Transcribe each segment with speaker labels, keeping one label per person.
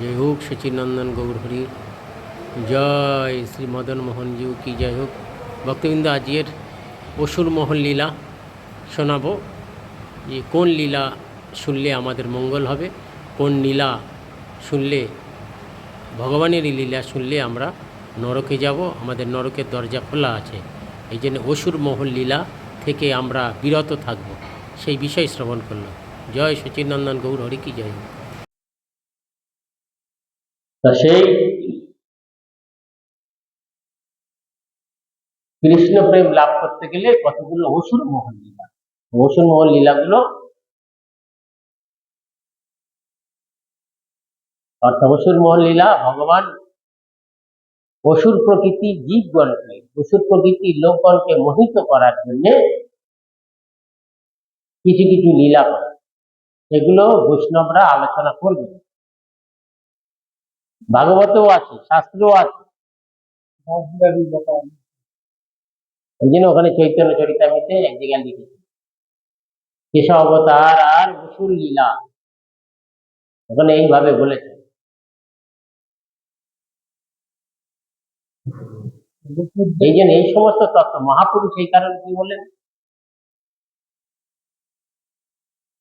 Speaker 1: जय হোক সচিনন্দন গৌর হরি জয় শ্রী মদন মোহনজিউ কি জয় হোক ভক্তবৃন্দ আজকের অসুর মহল লীলা শোনাবো যে কোন লীলা শুনলে আমাদের মঙ্গল হবে কোন লীলা শুনলে ভগবানেরই লীলা শুনলে আমরা নরকে যাব আমাদের নরকের দরজা খোলা আছে এই জন্য অসুর মহল লীলা থেকে আমরা বিরত থাকব। সেই বিষয় শ্রবণ করলাম। জয় সচিনন্দন গৌর হরি কি জয়। হোক
Speaker 2: তা সেই কৃষ্ণ প্রেম লাভ করতে গেলে কতগুলো অসুর মোহন লীলা। অসুর মোহন লীলাগুলো অর্থাৎ অসুর মোহন লীলা ভগবান অসুর প্রকৃতি জীবগণকে, অসুর প্রকৃতি লোকগণকে মোহিত করার জন্য কিছু কিছু লীলা করে। সেগুলো বৈষ্ণবরা আলোচনা করবে ভাগবতেও আছে, শাস্ত্রেও আছে। ওই ওখানে চৈতন্য চরিতামিতে এক জায়গায় লিখেছে। কেশব অবতার আর অসুর লীলা। ওখানে এইভাবে বলেছে। এই জন্য এই সমস্ত তত্ত্ব মহাপুরুষ এই কারণে কি বলেন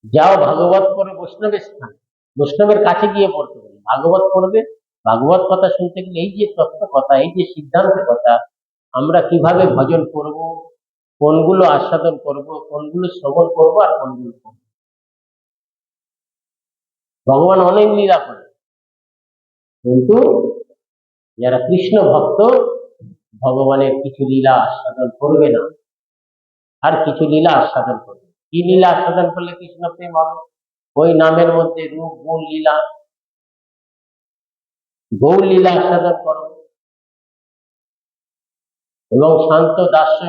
Speaker 2: যাও ভাগবত পড়ে বৈষ্ণবের স্থান। বৈষ্ণবের কাছে গিয়ে পড়তে বলে। ভাগবত পড়বে ভাগবত কথা শুনতে গেলে এই যে তত্ত্ব কথা, এই যে সিদ্ধান্তের কথা, আমরা কীভাবে ভজন করব, কোনগুলো আস্বাদন করব, কোনগুলো শ্রবণ করব আর কোনগুলো করব? ভগবান অনেক লীলা করে কিন্তু যারা কৃষ্ণ ভক্ত, ভগবানের কিছু লীলা আস্বাদন করবে না। আর কিছু লীলা আস্বাদন করবে কি লীলা আস্বাদন করলে কৃষ্ণ প্রেম হবে? ওই নামের মধ্যে রূপ, গুণ, লীলা গৌর লীলা আস্বাদন করো। এবং শান্ত দাস্য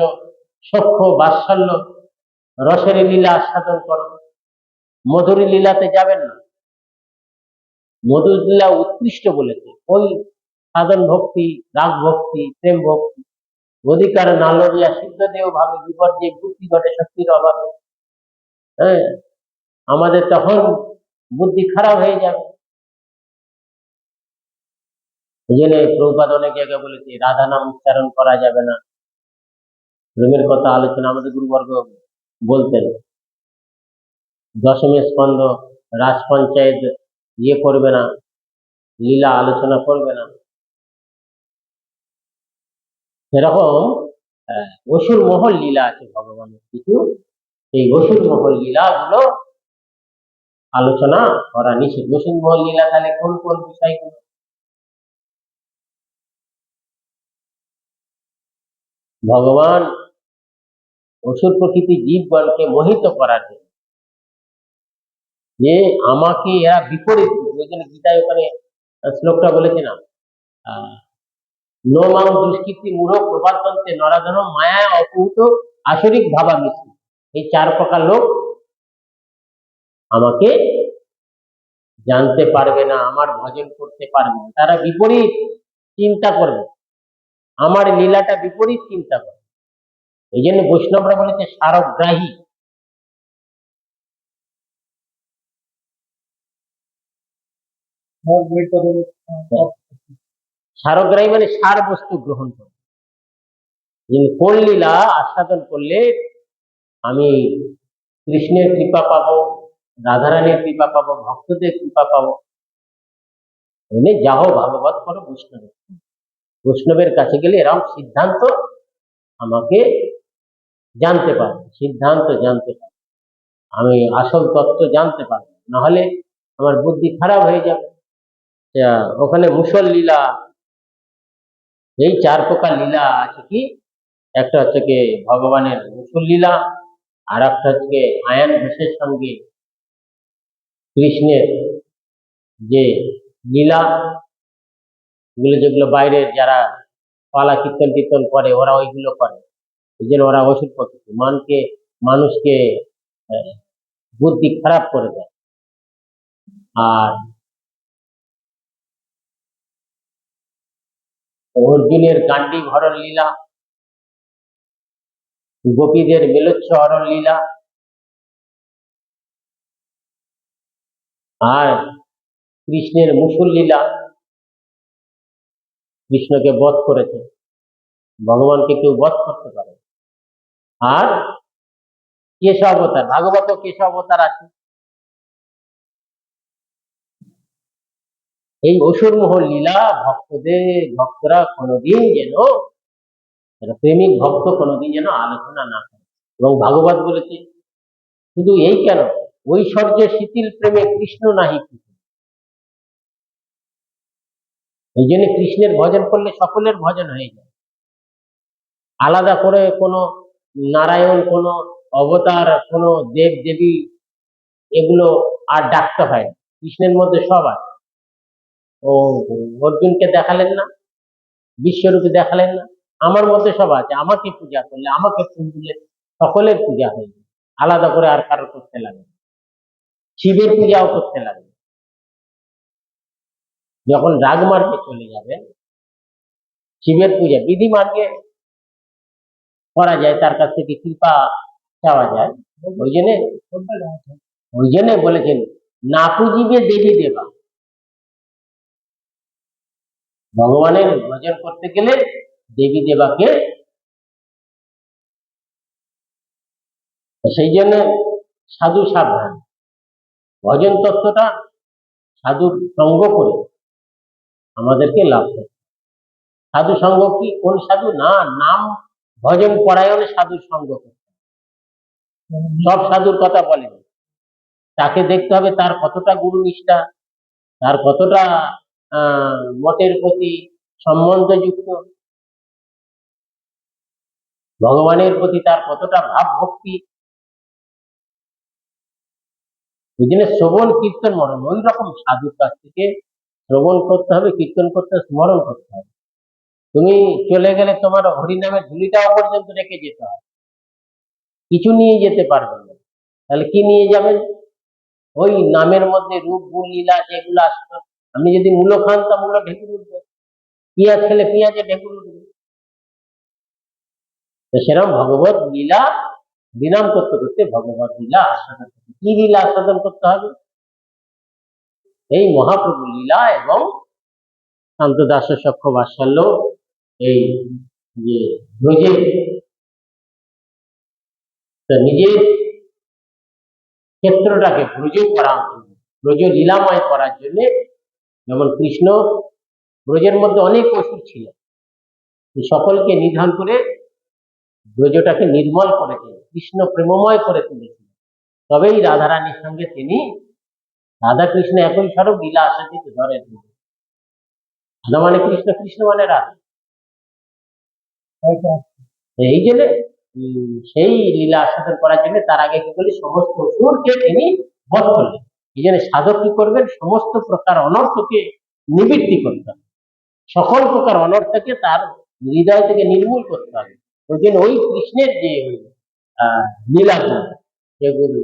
Speaker 2: সক্ষ বাৎসল্য রসের লীলা আস্বাদন করো। মধুরী লীলাতে যাবেন না। মধুর লীলা উৎকৃষ্ট বলেছে। ওই সাধন ভক্তি, রাগ ভক্তি, প্রেম ভক্তি, অধিকার নালরিয়া, সিদ্ধদেহ ভাবে বিপর্যয় বুদ্ধি ঘটে শক্তির অভাবে। হ্যাঁ আমাদের তখন বুদ্ধি খারাপ হয়ে যাবে। এই জন্য প্রভুপাদ অনেক জায়গায় বলেছে, রাধা নাম উচ্চারণ করা যাবে না। প্রেমের কথা আলোচনা আমাদের গুরুবর্গ বলতেন। দশমী স্কন্ধ রাজ পঞ্চায়েত ইয়ে করবে না, লীলা আলোচনা করবে না। সেরকম অসুর মহল লীলা আছে ভগবানের। কিছু এই অসুর মহল লীলা গুলো আলোচনা করা নিষেধ। অসুর মহল লীলা তাহলে কোন কোন বিষয়গুলো? ভগবান অসুর প্রকৃতি জীবগণকে মোহিত করার জন্য। যে আমাকে এরা বিপরীত জন্য গীতায় ওখানে শ্লোকটা বলেছে না আহ, দুষ্কৃতি মূঢ় প্রবাদন্তে নরাধন মায়া অপূত আসরিক ভাবা মিশ্র এই চার প্রকার লোক আমাকে জানতে পারবে না আমার ভজন করতে পারবে না। তারা বিপরীত চিন্তা করবে। আমার লীলাটা বিপরীত চিন্তা করবে এই জন্য বৈষ্ণবরা বলেছে, সারগ্রাহী। সারগ্রাহী মানে সার বস্তু গ্রহণ করে। কোন লীলা আস্বাদন করলে আমি কৃষ্ণের কৃপা পাবো, রাধারানীর কৃপা পাবো, ভক্তদের কৃপা পাবো। যাহ ভাগবত করো, বৈষ্ণবের। বৈষ্ণবের কাছে গেলে এরকম সিদ্ধান্ত আমাকে জানতে পারবে, সিদ্ধান্ত জানতে পারবে। আমি আসল তত্ত্ব জানতে পারব, নাহলে আমার বুদ্ধি খারাপ হয়ে যাবে। ওখানে মুসল লীলা, এই চার প্রকার লীলা আছে কি? একটা হচ্ছে কি ভগবানের মুসল লীলা, আর একটা হচ্ছে আয়ান ঘোষের সঙ্গে কৃষ্ণের যে লীলা এগুলো যেগুলো বাইরের যারা পালা কীর্তন টীর্তন করে, ওরা ওইগুলো করে। এই জন্য ওরা ওষুধ প্রকৃতি মানকে, মানুষকে বুদ্ধি খারাপ করে দেয়। আর অর্জুনের গান্ডি হরণ লীলা, গোপীদের মেলোচ্ছ হরণ লীলা, আর কৃষ্ণের মুসুল লীলা কৃষ্ণকে বধ করেছে। ভগবানকে কেউ বধ করতে পারে আর কেশ ভাগবত কেশ আছে। এই অসুর মোহন লীলা ভক্তদের, ভক্তরা কোনোদিন যেন প্রেমিক ভক্ত কোনোদিন যেন আলোচনা না করে। এবং ভাগবত বলেছে, শুধু এই কেন? ঐশ্বর্য শিথিল প্রেমে কৃষ্ণ নাহি কৃষ্ণ। এই জন্য কৃষ্ণের ভজন করলে সকলের ভজন হয়ে যায়। আলাদা করে কোনো নারায়ণ, কোনো অবতার, কোনো দেব দেবী এগুলো আর ডাকতে হয় কৃষ্ণের মধ্যে সব আছে। ও অর্জুনকে দেখালেন না, বিশ্বরূপে দেখালেন না, আমার মধ্যে সব আছে। আমাকে পূজা করলে, আমাকে ফুল দিলে সকলের পূজা হয়ে আলাদা করে আর কারও করতে লাগে শিবের পূজাও করতে লাগে। যখন রাগ মার্গে চলে যাবেন শিবের পূজা বিধি মার্গে করা যায়, তার কাছ থেকে কৃপা চাওয়া যায়। ওই জন্য ওই জন্য বলেছেন না পুজিবে দেবী দেবা। ভগবানের ভজন করতে গেলে দেবী দেবাকে সেই জন্য সাধু সাবধান। ভজন তত্ত্বটা সাধুর সঙ্গ করে। আমাদেরকে লাভ করে সাধু সঙ্গ কি? কোন সাধু? না, নাম ভজন পরায়ণে সাধুর সঙ্গ সব সাধুর কথা বলেন তাকে দেখতে হবে তার কতটা গুরু নিষ্ঠা, তার কতটা মঠের প্রতি সম্বন্ধযুক্ত। ভগবানের প্রতি তার কতটা ভাব ভক্তি এই জন্য শ্রবণ, কীর্তন মরণ ওই রকম সাধুর কাছ থেকে শ্রবণ করতে হবে, কীর্তন করতে স্মরণ করতে হবে। তুমি চলে গেলে তোমার হরিনামের ঝুলিটাও পর্যন্ত রেখে যেতে হবে। কিছু নিয়ে যেতে পারবেন না। তাহলে কি নিয়ে যাবেন ওই নামের মধ্যে রূপ, গুণ, লীলা যেগুলো আসতো আপনি যদি মূলো খান, তা মূলো ঢেকুর উঠবে। পেঁয়াজ খেলে পিঁয়াজে ঢেকুর উঠবে। তো সেরকম ভগবত লীলা বিনাম করতে করতে ভগবত লীলা আস্বাদন করতে কি লীলা আস্বাদন করতে হবে? এই মহাপ্রভু লীলা এবং শান্ত দাস সক্ষ বাৎসল্য এই যে ব্রজের নিজের ক্ষেত্রটাকে ব্রজ জন্য ব্রজ লীলাময় করার জন্য যেমন কৃষ্ণ, ব্রজের মধ্যে অনেক অসুর ছিল। সকলকে নিধন করে ব্রজটাকে নির্মল করেছেন কৃষ্ণ প্রেমময় করে তুলেছিলেন। তবেই রাধারানীর সঙ্গে তিনি রাধা কৃষ্ণ একই স্বরূপ লীলা আসাদিতে ধরে রাধা মানে কৃষ্ণ কৃষ্ণ মানে রাধা। এই জন্য সেই লীলা আস্বাদন করার জন্য তার আগে কি করলেন সমস্ত অসুরকে তিনি বধ করলেন। এই জন্য সাধক কি করবেন? সমস্ত প্রকার অনর্থকে নিবৃত্তি করতে হবে। সকল প্রকার অনর্থকে তার হৃদয় থেকে নির্মূল করতে হবে। ওই জন্য ওই কৃষ্ণের যে আহ, লীলাগুলো যেগুলো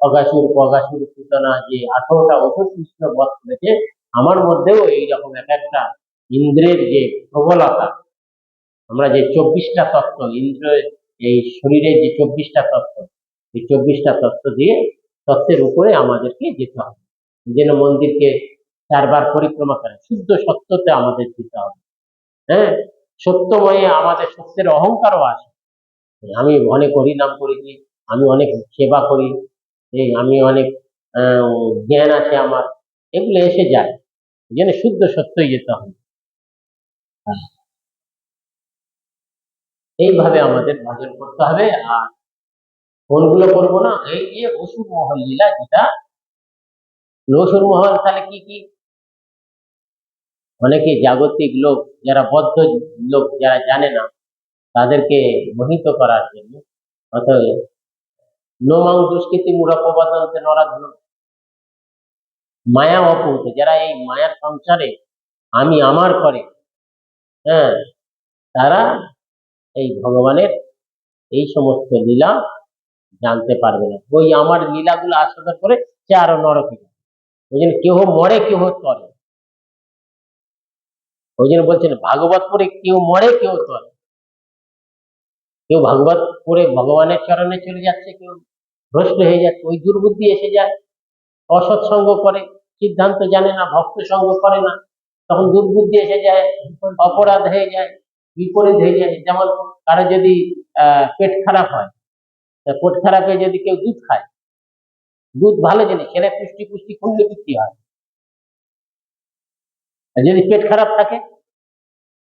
Speaker 2: অগাসুর পগাসুর পুতনা যে আঠারোটা অসুর কৃষ্ণ বধ করেছে, আমার মধ্যেও এইরকম এক একটা ইন্দ্রের যে প্রবলতা, আমরা যে চব্বিশটা তত্ত্ব, ইন্দ্র এই শরীরের যে চব্বিশটা তত্ত্ব, এই চব্বিশটা তত্ত্ব দিয়ে তত্ত্বের উপরে আমাদেরকে যেতে হবে। যেন মন্দিরকে চারবার পরিক্রমা করে, শুদ্ধ সত্যতে আমাদের যেতে হবে। হ্যাঁ সত্যময়ে আমাদের সত্যের অহংকারও আসে। আমি অনেক হরিনাম করেছি আমি অনেক সেবা করি আমি অনেক জ্ঞান আছে আমার, এগুলো এসে যায়। যেন শুদ্ধ সত্যই যেতে হবে। এইভাবে আমাদের ভজন করতে হবে, আর কোনগুলো করব না, এই যে অসুর মহল লীলা যেটা অসুর মহল তাহলে কি কি? অনেকে জাগতিক লোক, যারা বদ্ধ লোক, যারা জানে না, তাদেরকে মোহিত করার জন্য, অতএব নোমাং দুষ্কৃতি মূঢ়পবাদন্তে নরাধন মায়া অপূত যারা এই মায়ার সংসারে আমি আমার করে হ্যাঁ তারা এই ভগবানের এই সমস্ত লীলা জানতে পারবে না। ওই আমার লীলাগুলো আস্বাদন করে সে আরও নরকে ওই জন্য কেহ মরে, কেহ তরে। ওই জন্য বলছেন ভাগবত পড়ে কেউ মরে, কেউ তরে। কেউ ভাগবত পড়ে ভগবানের চরণে চলে যাচ্ছে, কেউ ভ্রষ্ট হয়ে যাচ্ছে ওই দুর্বুদ্ধি এসে যায়। অসৎসঙ্গ করে, সিদ্ধান্ত জানে না, ভক্ত সঙ্গ করে না, তখন দুর্বুদ্ধি এসে যায়, অপরাধ হয়ে যায়, বিপরীত হয়ে যায়। যেমন কারও যদি পেট খারাপ হয় পেট খারাপে যদি কেউ দুধ খায়, দুধ ভালো জিনিস ছেলে পুষ্টি পুষ্টি খুললে বৃদ্ধি হয়। যদি পেট খারাপ থাকে,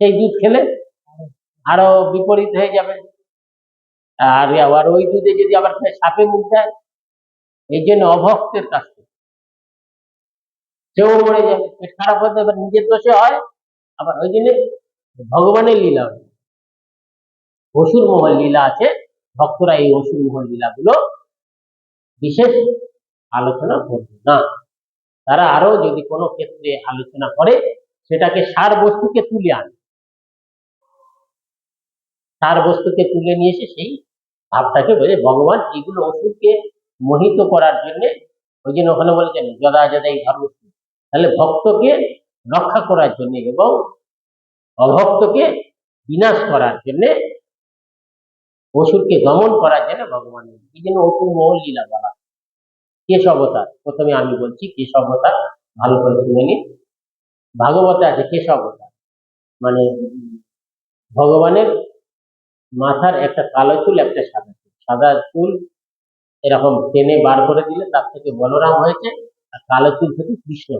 Speaker 2: সেই দুধ খেলে আরও বিপরীত হয়ে যাবে। আর আবার ওই দুধে যদি আবার সাপে মুখ দেয়? এই জন্য অভক্তের কাছ থেকে সেও মরে যাবে পেট খারাপ হতে এবার নিজের দোষে হয়, আবার ওই জন্য ভগবানের লীলা অসুর মহল লীলা আছে, ভক্তরা এই অসুর মহল লীলাগুলো বিশেষ আলোচনা করবে না। তারা আরও যদি কোনো ক্ষেত্রে আলোচনা করে, সেটাকে সার বস্তুকে তুলে আনে। সার বস্তুকে তুলে নিয়ে এসে সেই ভাবটাকে বলে ভগবান এগুলো অসুরকে মোহিত করার জন্য ওই জন্য ওখানে বলেছেন, যদা যদা এই ধর্ম তাহলে ভক্তকে রক্ষা করার জন্য এবং অভক্তকে বিনাশ করার জন্য, অসুরকে দমন করার জন্য ভগবান এই জন্য অসুর মহল লীলা বলা। কেশ প্রথমে আমি বলছি কেশ অবতার, ভালো করে শুনে নিন। ভাগবতে আছে কেশ অবতার। মানে ভগবানের মাথার একটা কালো চুল, একটা সাদা চুল এরকম টেনে বার করে দিলে তার থেকে বলরাম হয়েছে আর কালো চুল থেকে কৃষ্ণ।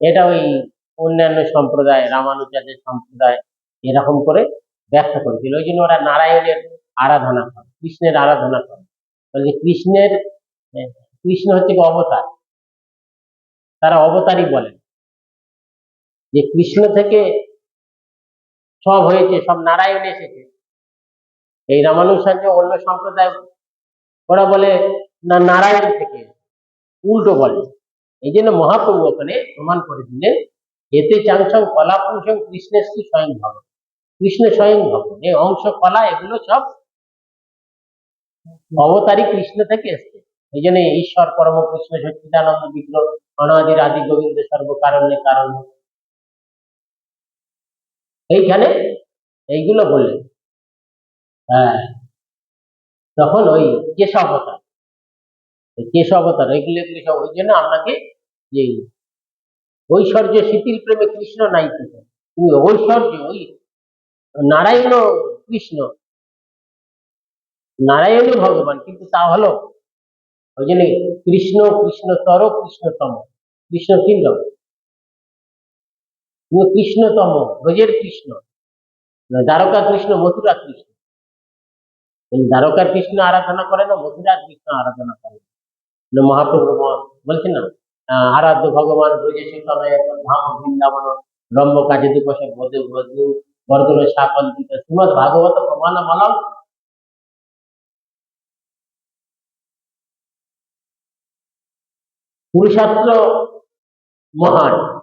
Speaker 2: এটা ওই অন্যান্য সম্প্রদায়, রামানুজাদের সম্প্রদায় এরকম করে ব্যাখ্যা করেছিল ওই জন্য ওরা নারায়ণের আরাধনা করে, কৃষ্ণের আরাধনা করে। বলে কৃষ্ণের কৃষ্ণ হচ্ছে অবতার। তারা অবতারই বলেন যে কৃষ্ণ থেকে সব হয়েছে, সব নারায়ণ এসেছে। এই রামানুসার্য অন্য সম্প্রদায় ওরা বলে না, নারায়ণ থেকে উল্টো বলে। এই জন্য মহাপ্রভু ওখানে প্রমাণ করে দিলেন, এতে চাংসং কলা পুংসং কৃষ্ণের শ্রী স্বয়ং ভগবান কৃষ্ণ স্বয়ং ভগবান এই অংশ কলা, এগুলো সব অবতারী কৃষ্ণ থেকে এসছে। এই জন্য ঈশ্বর, পরম কৃষ্ণ, সচ্চিদানন্দ, বিগ্রহ, অনাদির আদি গোবিন্দ সর্বকারণে কারণ এইখানে এইগুলো বললেন। হ্যাঁ। তখন ওই কেশ অবতার। কেশ অবতার এগুলো এগুলো সব, ওই জন্য আপনাকে যে ঐশ্বর্য শীতিল প্রেমে কৃষ্ণ নাই তুমি ঐশ্বর্য, ওই নারায়ণ কৃষ্ণ। নারায়ণই ভগবান, কিন্তু তা হলো, ওই জন্য কৃষ্ণ কৃষ্ণতর কৃষ্ণতম কৃষ্ণ কিন্দ কিন্তু কৃষ্ণতম, ব্রজের কৃষ্ণ। দ্বারকা কৃষ্ণ, মথুরা কৃষ্ণ। এই দ্বারকার কৃষ্ণ আরাধনা করে না, মথুরার কৃষ্ণ আরাধনা করে না। মহাপ্রভু ম- বলছেন না আরাধ্য ভগবান ধাম বৃন্দাবন রম্ভ কাজে ভাগবত প্রমাণ মালাম পুরুষার্থ মহান।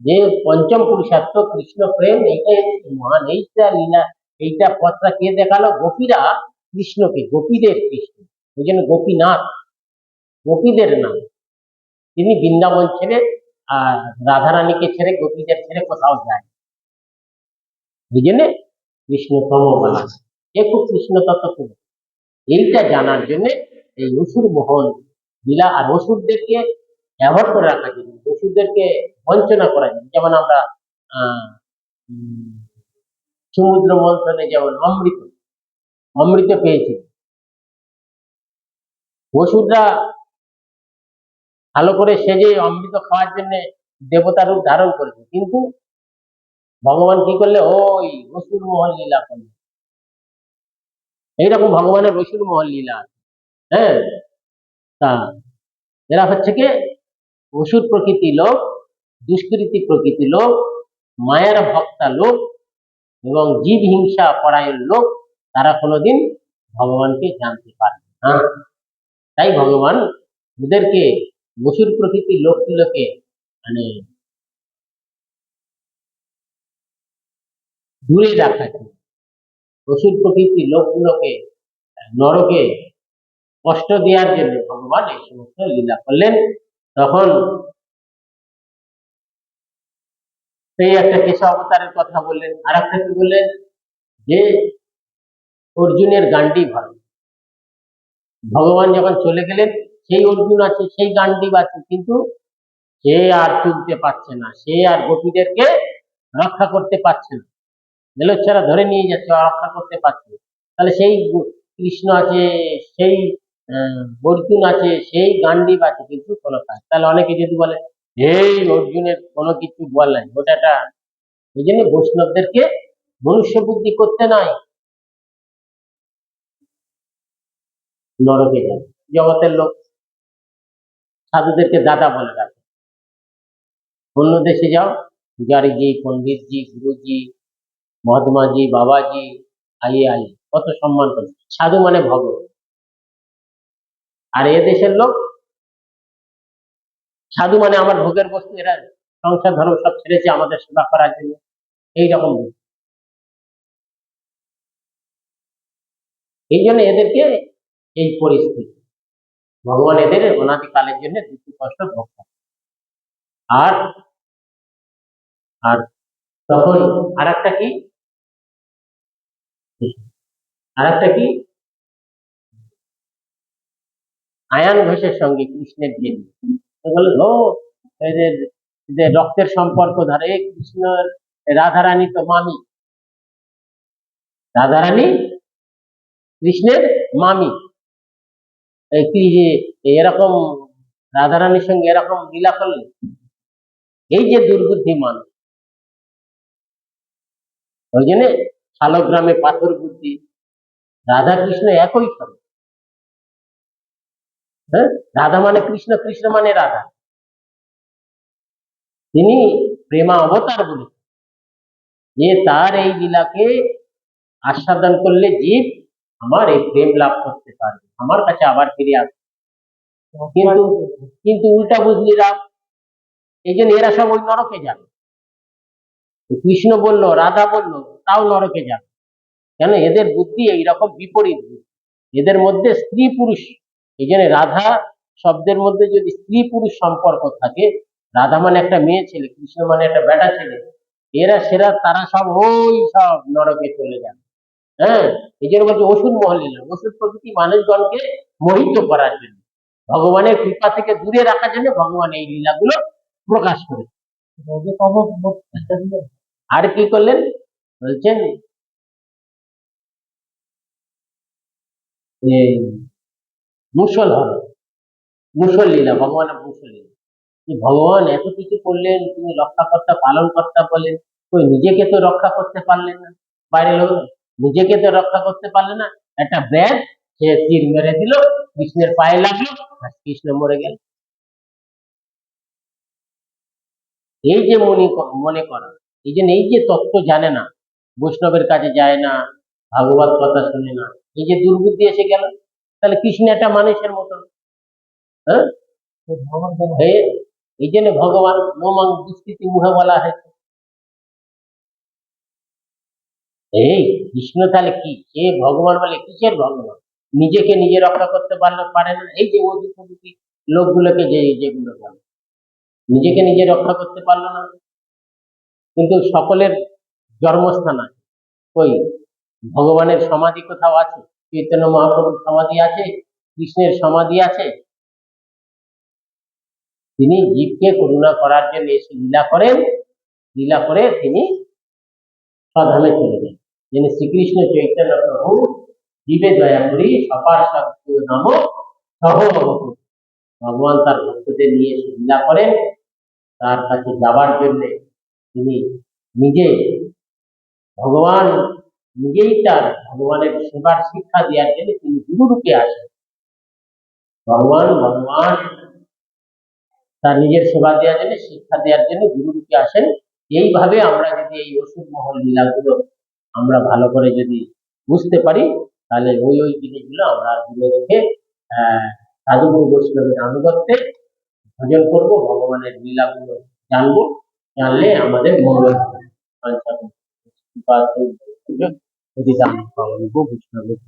Speaker 2: যে পঞ্চম পুরুষার্থ কৃষ্ণ প্রেম, এইটাই মহান। এইটা লীলা এইটা পথটা কে দেখাল? গোপীরা কৃষ্ণকে গোপীদের কৃষ্ণ। ওই জন্য গোপীনাথ গোপীদের নাম। তিনি বৃন্দাবন ছেড়ে আর রাধারানীকে ছেড়ে গোপীদের ছেড়ে কোথাও যায় ওই জন্য কৃষ্ণতম বলা এ খুব কৃষ্ণ তত্ত্ব এইটা জানার জন্য এই অসুর মহল লীলা আর অসুরদেরকে ব্যবহার করে রাখার জন্য অসুরদেরকে বঞ্চনা জন্য যেমন আমরা আহ, সমুদ্র মন্থনে যেমন অমৃত অমৃত পেয়েছি। অসুররা ভালো করে সেজে অমৃত খাওয়ার জন্য দেবতা রূপ ধারণ করেছে। কিন্তু ভগবান কি করলে? ওই অসুর মহল লীলা করলে। এইরকম ভগবানের অসুর মহল লীলা হ্যাঁ? তা, এরা হচ্ছে কি? অসুর প্রকৃতি লোক, দুষ্কৃতি প্রকৃতি লোক, মায়ের ভক্তা লোক এবং জীব হিংসা পরায়ণ লোক, তারা কোনোদিন ভগবানকে জানতে পারে না তাই ভগবান ওদেরকে অসুর প্রকৃতির লোকগুলোকে মানে দূরে রাখা যায়। অসুর প্রকৃতির লোকগুলোকে নরকে কষ্ট দেওয়ার জন্য ভগবান এই সমস্ত লীলা করলেন তখন সেই একটা কেশ অবতারের কথা বললেন। আর একটা কি বললেন? যে অর্জুনের গান্ডি ভরণ ভগবান যখন চলে গেলেন, সেই অর্জুন আছে, সেই গান্ডীব আছে কিন্তু সে আর তুলতে পারছে না। সে আর গোপীদেরকে রক্ষা করতে পারছে না। মেলোচ্ছারা ধরে নিয়ে যাচ্ছে রক্ষা করতে পারছে তাহলে সেই কৃষ্ণ আছে, সেই অর্জুন আছে, সেই গান্ডীব আছে কিন্তু কোনো কাজ তাহলে অনেকে যদি বলে এই অর্জুনের কোনো কিছু বল নাই। ওটাটা ওই জন্য বৈষ্ণবদেরকে মনুষ্য বুদ্ধি করতে নাই নরকে যায় জগতের লোক সাধুদেরকে দাদা বলে রাখে অন্য দেশে যাও। পুজারিজি, পণ্ডিতজি, গুরুজি, মহাত্মাজি, বাবাজি, আইয়ে আই কত সম্মান করে সাধু মানে ভগবান। আর এ দেশের লোক সাধু মানে আমার ভোগের বস্তু, এরা সংসার ধর্ম সব ছেড়েছে, আমাদের সেবা করার জন্য। এইরকম এই জন্য এদেরকে এই পরিস্থিতি। ভগবান এদের অনাদিকালের জন্য দুঃখ কষ্ট ভোগ। আর আর তখন আর একটা কি? আর একটা কি? আয়ান ঘোষের সঙ্গে কৃষ্ণের যে যে রক্তের সম্পর্ক ধরে, কৃষ্ণর রাধারানী তো মামি। রাধারানী? কৃষ্ণের মামি। এরকম রাধারানীর সঙ্গে এরকম লীলা করলেন? এই যে দুর্বুদ্ধি মানুষ ওই জন্য শালগ্রামে পাথর বুদ্ধি রাধা কৃষ্ণ একই সব হ্যাঁ? রাধা মানে কৃষ্ণ কৃষ্ণ মানে রাধা। তিনি প্রেমা অবতার বলে। যে তার এই লীলাকে আস্বাদন করলে জীব আমার এই প্রেম লাভ করতে পারবে। আমার কাছে আবার ফিরে আসবে। কিন্তু কিন্তু উল্টা বুঝলি রাম, এই জন্য এরা সব ওই নরকে যাবে। কৃষ্ণ বলল, রাধা বলল, তাও নরকে যাবে। কেন? এদের বুদ্ধি এইরকম বিপরীত। এদের মধ্যে স্ত্রী পুরুষ এই জন্য রাধা শব্দের মধ্যে যদি স্ত্রী পুরুষ সম্পর্ক থাকে, রাধা মানে একটা মেয়ে ছেলে, কৃষ্ণ মানে একটা বেটা ছেলে, এরা, সেরা, তারা সব ওই সব নরকে চলে যাবে হ্যাঁ? এই জন্য বলছে ওষুধ মহল নিলাম ওষুধ প্রকৃতি মানুষগণকে মোহিত করার জন্য, ভগবানের কৃপা থেকে দূরে রাখার জন্য ভগবান এই লীলাগুলো প্রকাশ করে। আর কি করলেন? বলছেন মুসল হবে মুসল লীলা ভগবানের মুসল লীলা যে ভগবান এত কিছু করলেন, তিনি রক্ষাকর্তা পালন কর্তা বলেন, কই নিজেকে তো রক্ষা করতে পারলেন না। বাইরের লোক নিজেকে তো রক্ষা করতে পারলেন না। একটা ব্যাগ সে তীর মেরে দিল, কৃষ্ণের পায়ে লাগল, আর কৃষ্ণ মরে গেল। এই যে মনে মনে করা, এই জন্য এই যে তত্ত্ব জানে না, বৈষ্ণবের কাছে যায় না, ভাগবত কথা শুনে না, এই যে দুর্বুদ্ধি এসে গেল। তাহলে কৃষ্ণ একটা মানুষের মতো। হ্যাঁ? এই- জন্য ভগবান নোমাং দুষ্কৃতি মুহে বলা হয়েছে। এই, কৃষ্ণ তাহলে কি? সে ভগবান বলে কিসের ভগবান? নিজেকে নিজে রক্ষা করতে পারলে পারে না। এই যে ওই প্রভৃতি লোকগুলোকে যে, যেগুলো বলে, নিজেকে নিজে রক্ষা করতে পারল না। কিন্তু সকলের জন্মস্থান আছে। কই? ভগবানের সমাধি কোথাও আছে? চৈতন্য মহাপ্রভুর সমাধি আছে, কৃষ্ণের সমাধি আছে। তিনি জীবকে করুণা করার জন্য এসে লীলা করেন। লীলা করে তিনি স্বধামে চলে যান। যিনি শ্রীকৃষ্ণ চৈতন্য প্রভু, জীবে দয়া করি সপার নাম সহ ভগবান তার ভক্তদের নিয়ে এসে লীলা করেন। তার কাছে যাবার জন্যে তিনি নিজে ভগবান নিজেই তার ভগবানের সেবার শিক্ষা দেওয়ার জন্য তিনি গুরুরূপে আসেন। ভগবান ভগবান তার নিজের সেবা দেওয়ার জন্য, শিক্ষা দেওয়ার জন্য গুরুরূপে আসেন। এইভাবে আমরা যদি এই ওষুধ মহল লীলাগুলো আমরা ভালো করে যদি বুঝতে পারি, তাহলে ওই ওই জিনিসগুলো আমরা দূরে রেখে সাধুগুরু বৈষ্ণবের আনুগত্যে ভজন করব, ভগবানের লীলাগুলো জানব, জানলে আমাদের মঙ্গল হবে। পঞ্চায়েত যদি দাম বৈষ্ণবের